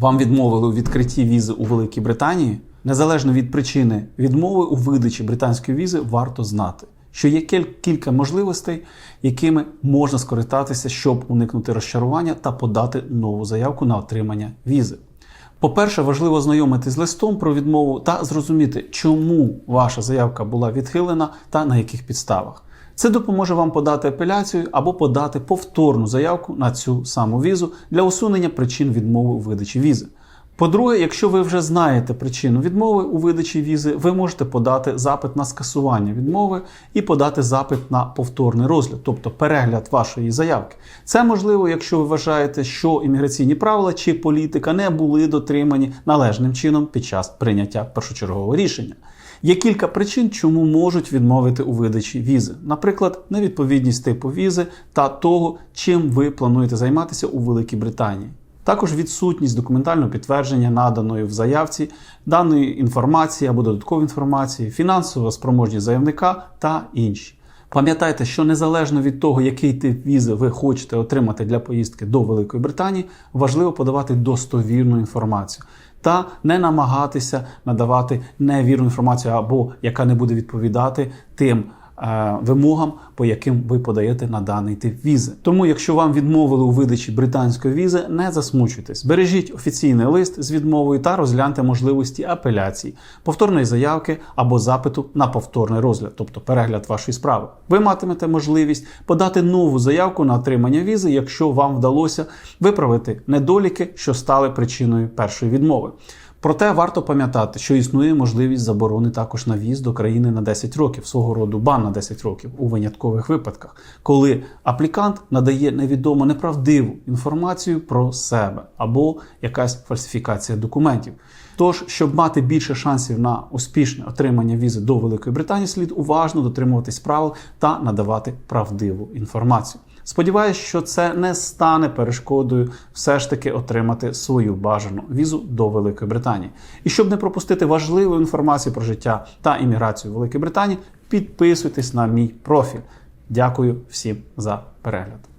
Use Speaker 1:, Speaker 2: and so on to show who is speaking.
Speaker 1: Вам відмовили у відкритті візи у Великій Британії? Незалежно від причини відмови у видачі британської візи, варто знати, що є кілька можливостей, якими можна скористатися, щоб уникнути розчарування та подати нову заявку на отримання візи. По-перше, важливо знайомитись з листом про відмову та зрозуміти, чому ваша заявка була відхилена та на яких підставах. Це допоможе вам подати апеляцію або подати повторну заявку на цю саму візу для усунення причин відмови у видачі візи. По-друге, якщо ви вже знаєте причину відмови у видачі візи, ви можете подати запит на скасування відмови і подати запит на повторний розгляд, тобто перегляд вашої заявки. Це можливо, якщо ви вважаєте, що імміграційні правила чи політика не були дотримані належним чином під час прийняття першочергового рішення. Є кілька причин, чому можуть відмовити у видачі візи, наприклад, невідповідність типу візи та того, чим ви плануєте займатися у Великій Британії. Також відсутність документального підтвердження наданої в заявці даної інформації або додаткової інформації, фінансова спроможність заявника та інші. Пам'ятайте, що незалежно від того, який тип візи ви хочете отримати для поїздки до Великої Британії, важливо подавати достовірну інформацію та не намагатися надавати невірну інформацію або яка не буде відповідати тим вимогам, по яким ви подаєте на даний тип візи. Тому, якщо вам відмовили у видачі британської візи, не засмучуйтесь. Бережіть офіційний лист з відмовою та розгляньте можливості апеляції, повторної заявки або запиту на повторний розгляд, тобто перегляд вашої справи. Ви матимете можливість подати нову заявку на отримання візи, якщо вам вдалося виправити недоліки, що стали причиною першої відмови. Проте варто пам'ятати, що існує можливість заборони також на в'їзд до країни на 10 років, свого роду бан на 10 років у виняткових випадках, коли аплікант надає невідомо неправдиву інформацію про себе або якась фальсифікація документів. Тож, щоб мати більше шансів на успішне отримання візи до Великої Британії, слід уважно дотримуватись правил та надавати правдиву інформацію. Сподіваюсь, що це не стане перешкодою все ж таки отримати свою бажану візу до Великої Британії. І щоб не пропустити важливу інформацію про життя та імміграцію в Великій Британії, підписуйтесь на мій профіль. Дякую всім за перегляд.